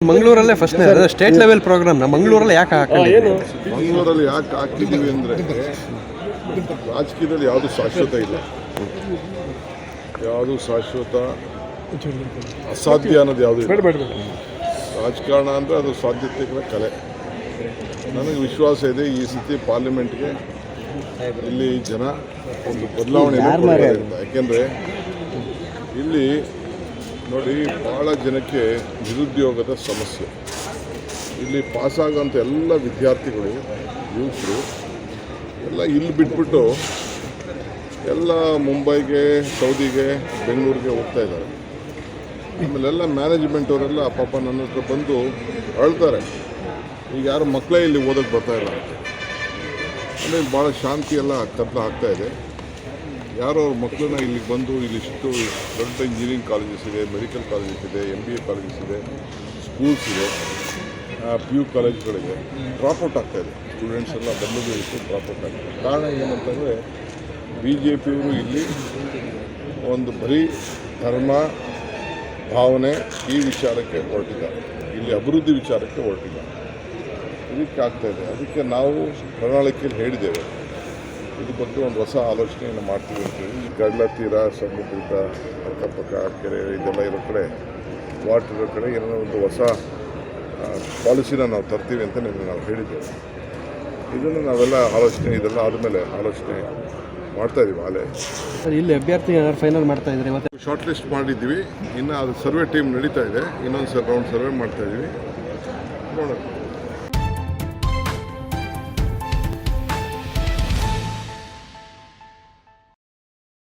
ಮಂಗಳೂರಲ್ಲೇ first state level program ನಾ ಮಂಗಳೂರಲ್ಲಿ ಯಾಕೆ ಹಾಕೊಂಡಿದ್ದೀವಿ ಮಂಗಳೂರಲ್ಲಿ ಯಾಕೆ ಹಾಕಿದ್ದೀವಿ ಅಂದರೆ ರಾಜಕೀಯದಲ್ಲಿ ಯಾವುದು ಶಾಶ್ವತ ಇಲ್ಲ. ಯಾವುದು ಶಾಶ್ವತ ಅಸಾಧ್ಯ ಅನ್ನೋದು ಯಾವುದು ಇಲ್ಲ. ರಾಜಕಾರಣ ಅಂದರೆ ಅದು ಸಾಧ್ಯತೆಗಳ ಕಲೆ. ನನಗೆ ವಿಶ್ವಾಸ ಇದೆ ಈ ಸತಿ ಪಾರ್ಲಿಮೆಂಟ್ಗೆ ಇಲ್ಲಿ ಜನ ಒಂದು ಬದಲಾವಣೆ ಯಾಕೆಂದರೆ ಇಲ್ಲಿ ನೋಡಿ ಭಾಳ ಜನಕ್ಕೆ ನಿರುದ್ಯೋಗದ ಸಮಸ್ಯೆ. ಇಲ್ಲಿ ಪಾಸಾಗೋಂಥ ಎಲ್ಲ ವಿದ್ಯಾರ್ಥಿಗಳು, ಯುವಕರು, ಎಲ್ಲ ಇಲ್ಲಿ ಬಿಟ್ಬಿಟ್ಟು ಎಲ್ಲ ಮುಂಬೈಗೆ, ಸೌದಿಗೆ, ಬೆಂಗಳೂರಿಗೆ ಹೋಗ್ತಾ ಇದ್ದಾರೆ. ಆಮೇಲೆಲ್ಲ ಮ್ಯಾನೇಜ್ಮೆಂಟ್ ಅವರೆಲ್ಲ ಪಾಪ ನನ್ನ ಹತ್ರ ಬಂದು ಅಳ್ತಾರೆ. ಈಗ ಯಾರು ಮಕ್ಕಳೇ ಇಲ್ಲಿ ಓದೋಕ್ಕೆ ಬರ್ತಾ ಇಲ್ಲ. ಅಂದರೆ ಭಾಳ ಶಾಂತಿ ಎಲ್ಲ ಕತ್ಲ ಆಗ್ತಾ ಇದೆ. ಯಾರೋ ಅವ್ರ ಮಕ್ಕಳನ್ನ ಇಲ್ಲಿಗೆ ಬಂದು ಇಲ್ಲಿಷ್ಟು ದೊಡ್ಡ ಇಂಜಿನಿಯರಿಂಗ್ ಕಾಲೇಜಸ್ ಇದೆ ಮೆಡಿಕಲ್ ಕಾಲೇಜಸ್ ಇದೆ ಎಂ ಬಿ ಎ ಕಾಲೇಜಸ್ ಇದೆ ಸ್ಕೂಲ್ಸ್ ಇದೆ ಪಿ ಯು ಕಾಲೇಜ್ಗಳಿಗೆ ಡ್ರಾಪ್ಔಟ್ ಆಗ್ತಾ ಇದೆ. ಸ್ಟೂಡೆಂಟ್ಸ್ ಎಲ್ಲ ಬಂದದ್ದು ಇಷ್ಟು ಡ್ರಾಪ್ಔಟ್ ಆಗ್ತದೆ ಕಾರಣ ಏನಂತಂದರೆ ಬಿ ಜೆ ಪಿಯವರು ಇಲ್ಲಿ ಒಂದು ಬರೀ ಧರ್ಮ, ಭಾವನೆ ಈ ವಿಚಾರಕ್ಕೆ ಹೊರಟಿದ್ದಾರೆ. ಇಲ್ಲಿ ಅಭಿವೃದ್ಧಿ ವಿಚಾರಕ್ಕೆ ಹೊರಟಿದ್ದಾರೆ. ಇದಕ್ಕೆ ಆಗ್ತಾಯಿದೆ ಅದಕ್ಕೆ ನಾವು ಪ್ರಣಾಳಿಕೆಯಲ್ಲಿ ಹೇಳಿದ್ದೇವೆ. ಇದ್ರ ಬಗ್ಗೆ ಒಂದು ಹೊಸ ಆಲೋಚನೆಯನ್ನು ಮಾಡ್ತೀವಿ ಅಂತೇಳಿ ಈ ಕಡಲ ತೀರ ಸಮುದ್ರದ ಅಕ್ಕಪಕ್ಕ ಕೆರೆ ಇದೆಲ್ಲ ಇರೋ ಕಡೆ ವಾಟರ್ ಇರೋ ಕಡೆ ಏನೋ ಒಂದು ಹೊಸ ಪಾಲಿಸಿನ ನಾವು ತರ್ತೀವಿ ಅಂತ ನಿಮಗೆ ನಾವು ಹೇಳಿದ್ದೇವೆ. ಇದನ್ನು ನಾವೆಲ್ಲ ಆಲೋಚನೆ ಇದೆಲ್ಲ ಆದಮೇಲೆ ಆಲೋಚನೆ ಮಾಡ್ತಾ ಇದೀವಿ ಆಲೇ. ಸರ್ ಇಲ್ಲಿ ಅಭ್ಯರ್ಥಿ ಫೈನಲ್ ಮಾಡ್ತಾ ಇದ್ರೆ ಮತ್ತೆ ಶಾರ್ಟ್ ಲಿಸ್ಟ್ ಮಾಡಿದ್ದೀವಿ. ಇನ್ನು ಅದು ಸರ್ವೆ ಟೀಮ್ ನಡೀತಾ ಇದೆ. ಇನ್ನೊಂದು ಸರ್ ರೌಂಡ್ ಸರ್ವೆ ಮಾಡ್ತಾ ಇದ್ದೀವಿ ನೋಡೋಣ.